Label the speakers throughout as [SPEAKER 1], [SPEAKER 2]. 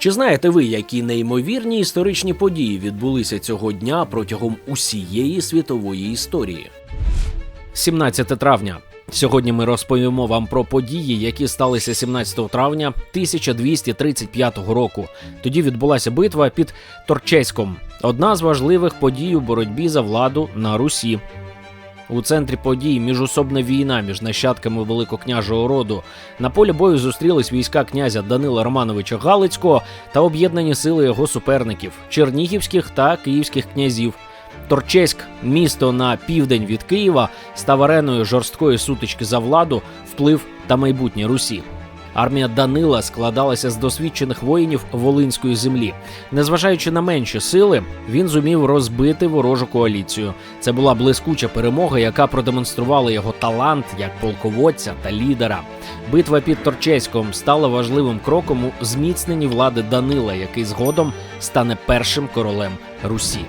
[SPEAKER 1] Чи знаєте ви, які неймовірні історичні події відбулися цього дня протягом усієї світової історії? 17 травня. Сьогодні ми розповімо вам про події, які сталися 17 травня 1235 року. Тоді відбулася битва під Торчеськом, одна з важливих подій у боротьбі за владу на Русі. У центрі подій міжособна війна між нащадками великокняжого роду. На полі бою зустрілись війська князя Данила Романовича Галицького та об'єднані сили його суперників чернігівських та київських князів. Торчеськ, місто на південь від Києва, став ареною жорсткої сутички за владу, вплив та майбутнє Русі. Армія Данила складалася з досвідчених воїнів Волинської землі. Незважаючи на менші сили, він зумів розбити ворожу коаліцію. Це була блискуча перемога, яка продемонструвала його талант як полководця та лідера. Битва під Торчеськом стала важливим кроком у зміцненні влади Данила, який згодом стане першим королем Русі.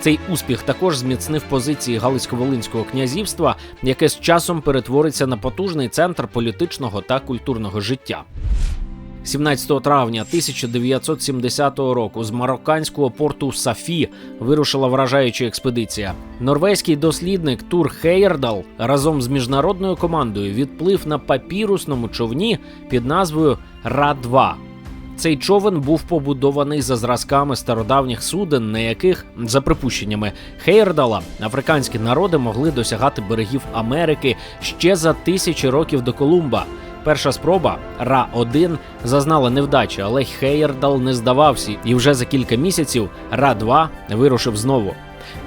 [SPEAKER 1] Цей успіх також зміцнив позиції Галицько-Волинського князівства, яке з часом перетвориться на потужний центр політичного та культурного життя. 17 травня 1970 року з марокканського порту Сафі вирушила вражаюча експедиція. Норвезький дослідник Тур Хейердал разом з міжнародною командою відплив на папірусному човні під назвою Ра-2. Цей човен був побудований за зразками стародавніх суден, на яких, за припущеннями Хейердала, африканські народи могли досягати берегів Америки ще за тисячі років до Колумба. Перша спроба Ра 1 зазнала невдачі, але Хейердал не здавався, і вже за кілька місяців Ра 2 вирушив знову.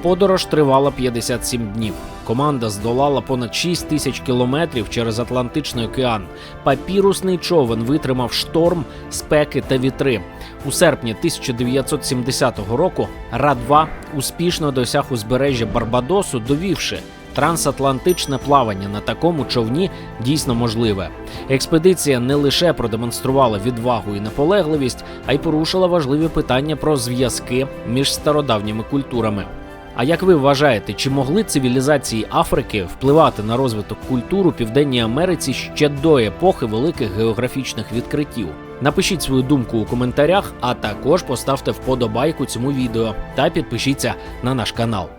[SPEAKER 1] Подорож тривала 57 днів. Команда здолала понад 6 тисяч кілометрів через Атлантичний океан. Папірусний човен витримав шторм, спеки та вітри. У серпні 1970 року Ра-2 успішно досяг узбережжя Барбадосу, довівши. Трансатлантичне плавання на такому човні дійсно можливе. Експедиція не лише продемонструвала відвагу і наполегливість, а й порушила важливі питання про зв'язки між стародавніми культурами. А як ви вважаєте, чи могли цивілізації Африки впливати на розвиток культур Південній Америці ще до епохи великих географічних відкриттів? Напишіть свою думку у коментарях, а також поставте вподобайку цьому відео та підпишіться на наш канал.